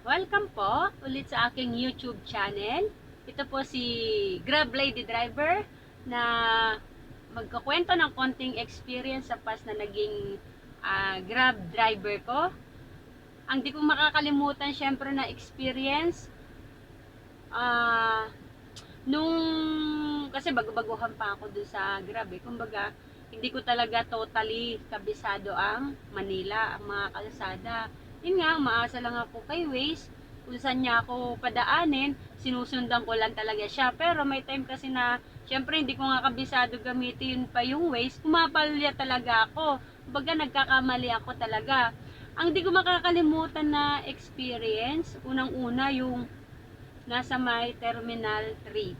Welcome po ulit sa aking YouTube channel. Ito po si Grab Lady Driver na magkakwento ng konting experience sa past na naging ah, Grab driver ko. Ang di ko makakalimutan syempre na experience ah nung kasi bago-baguhan pa ako dun sa Grab eh. Kumbaga, hindi ko talaga totally kabisado ang Manila, ang mga kalsada. Yun nga, umaasa lang ako kay Waze. Kung saan niya ako padaanin, sinusundan ko lang talaga siya. Pero may time kasi na, syempre hindi ko nga kabisado gamitin pa yung Waze. Pumapalya talaga ako. Baga nagkakamali ako talaga. Ang di ko makakalimutan na experience, unang-una yung nasa may Terminal 3.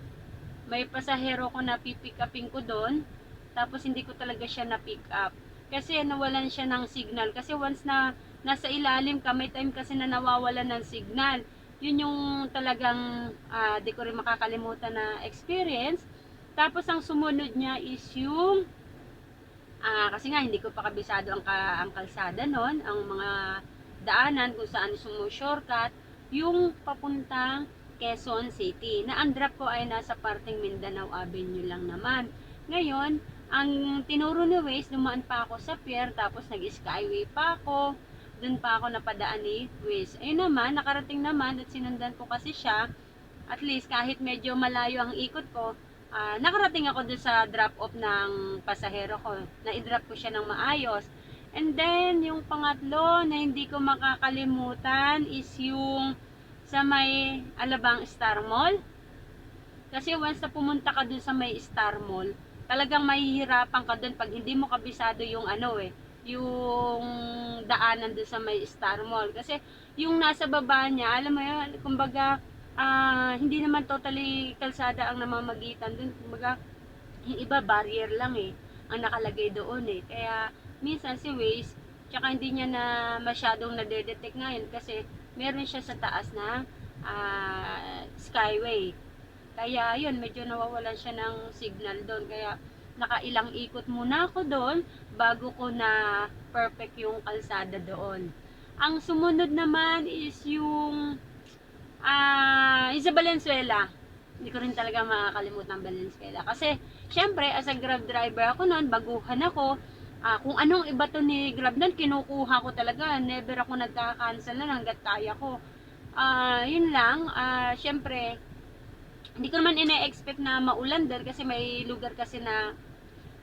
May pasahero ko na pipick upin ko doon, tapos hindi ko talaga siya na pick up. Kasi nawalan siya ng signal. Kasi once na nasa ilalim ka, may time kasi na nawawala ng signal. Yun yung talagang ah, di ko rin makakalimutan na experience. Tapos ang sumunod niya is yung ah, kasi nga hindi ko pa kabisado ang, ka, ang kalsada noon, ang mga daanan kung saan sumu-shortcut, yung papuntang Quezon City. Na ang drop ko ay nasa parting Mindanao Avenue lang naman. Ngayon, ang tinuro ni Waze, dumaan pa ako sa pier, tapos nag-skyway pa ako. Doon pa ako napadaan ni Waze. Ayun naman, nakarating naman at sinundan ko kasi siya. At least kahit medyo malayo ang ikot ko, ah, nakarating ako doon sa drop-off ng pasahero ko. Na-drop ko siya ng maayos. And then, yung pangatlo na hindi ko makakalimutan is yung sa may Alabang Star Mall. Kasi once na pumunta ka dun sa may Star Mall, talagang mahihirapan ka dun pag hindi mo kabisado yung ano eh, yung daanan dun sa may Star Mall. Kasi yung nasa baba niya, alam mo yun, kumbaga, ah, hindi naman totally kalsada ang namamagitan dun. Kumbaga, yung iba barrier lang eh, ang nakalagay doon eh. Kaya, minsan si Waze, tsaka hindi niya na masyadong nadedetect ngayon kasi meron siya sa taas na ah, skyway. Kaya yun, medyo nawawalan siya ng signal doon. Kaya nakailang ikot muna ako doon bago ko na perfect yung kalsada doon. Ang sumunod naman is yung ah yung sa Valenzuela. Hindi ko rin talaga makakalimutan ang Valenzuela. Kasi, syempre, as a Grab driver ako noon, baguhan ako. Ah, kung anong iba to ni Grab nun, kinukuha ko talaga. Never ako nagka-cancel na hanggat kaya ko. Ah, yun lang. Ah, syempre, hindi ko naman ina-expect na maulan doon kasi may lugar kasi na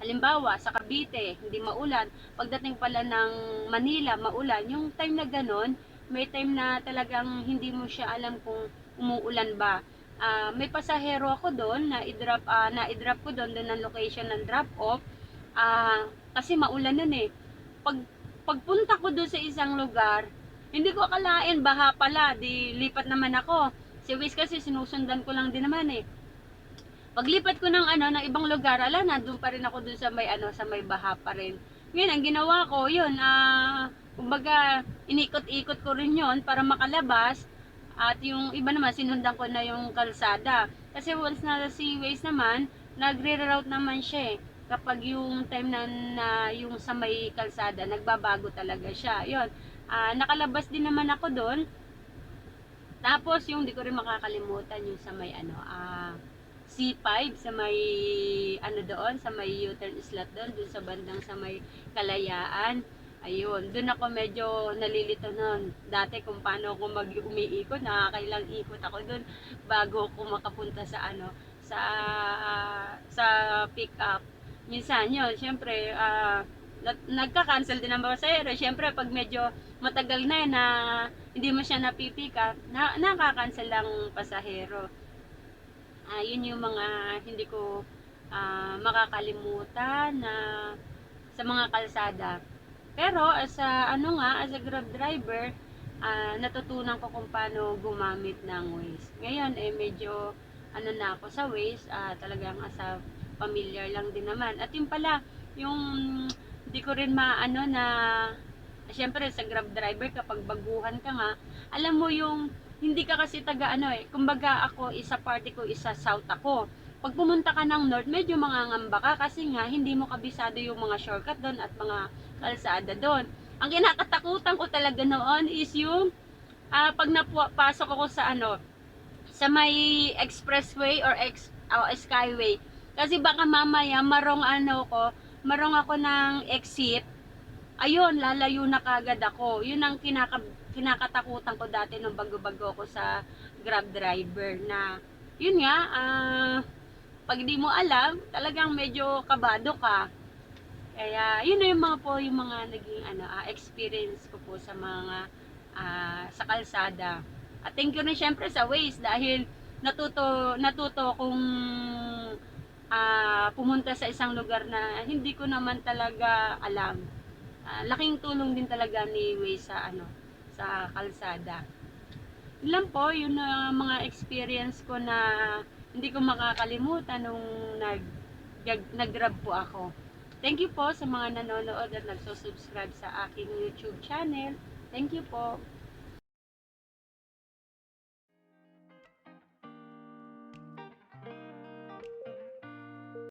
halimbawa sa Cavite, hindi maulan. Pagdating pala ng Manila, maulan. Yung time na ganon, may time na talagang hindi mo siya alam kung umuulan ba. Ah, may pasahero ako doon na i-drop ah, na i-drop ko doon doon ang location ng drop off. Ah, kasi maulan nun eh. Pag pagpunta ko doon sa isang lugar, hindi ko akalain baha pala, di lipat naman ako. Si Wiz kasi sinusundan ko lang din naman eh. Paglipat ko ng ano ng ibang lugar, ala nandun pa rin ako dun sa may ano sa may baha pa rin. Ngayon ang ginawa ko, yun ah kumbaga inikot-ikot ko rin yun para makalabas at yung iba naman sinundan ko na yung kalsada. Kasi once na si Waze naman, nagre-route naman siya eh. Kapag yung time na, na yung sa may kalsada, nagbabago talaga siya. Yun. Ah, nakalabas din naman ako doon. Tapos yung di ko rin makakalimutan yung sa may ano, ah C5 sa may ano doon, sa may U-turn slot doon, doon sa bandang sa may Kalayaan. Ayun, doon ako medyo nalilito noon. Dati kung paano ako mag-umiikot, nakakailang ikot ako doon bago ako makapunta sa ano, sa sa pick up. Minsan yun, syempre, nag- nagka-cancel din ang pasahero. Syempre, pag medyo matagal na yun na hindi mo siya napipick up, na, nakaka-cancel lang pasahero. Ah, yun yung mga hindi ko ah, makakalimutan na sa mga kalsada. Pero as a, ano nga, as a Grab driver, ah, natutunan ko kung paano gumamit ng Waze. Ngayon, eh, medyo, ano na ako sa Waze, ah, talagang as a familiar lang din naman. At yung pala, yung, di ko rin maano na, syempre sa Grab driver, kapag baguhan ka nga, alam mo yung, hindi ka kasi taga ano eh, kumbaga ako, isa party ko, isa south ako. Pag pumunta ka ng north, medyo mangangamba ka kasi nga, hindi mo kabisado yung mga shortcut doon at mga kalsada doon. Ang kinakatakutan ko talaga noon is yung ah, pag napasok ako sa ano, sa may expressway or ex, o skyway. Kasi baka mamaya marong ano ko, marong ako ng exit. Ayun, lalayo na kagad ako. Yun ang kinaka, kinakatakutan ko dati nung bago-bago ako sa Grab driver na yun nga, ah, pag di mo alam, talagang medyo kabado ka. Kaya yun na yung mga po yung mga naging ano ah, experience ko po sa mga ah, sa kalsada. At thank you rin syempre sa Waze dahil natuto natuto kung ah, pumunta sa isang lugar na hindi ko naman talaga alam. Ah, laking tulong din talaga ni Waze sa ano sa kalsada. Lang po yun na mga experience ko na hindi ko makakalimutan nung nag nag-grab po ako. Thank you po sa mga nanonood at nagsusubscribe sa aking YouTube channel. Thank you po.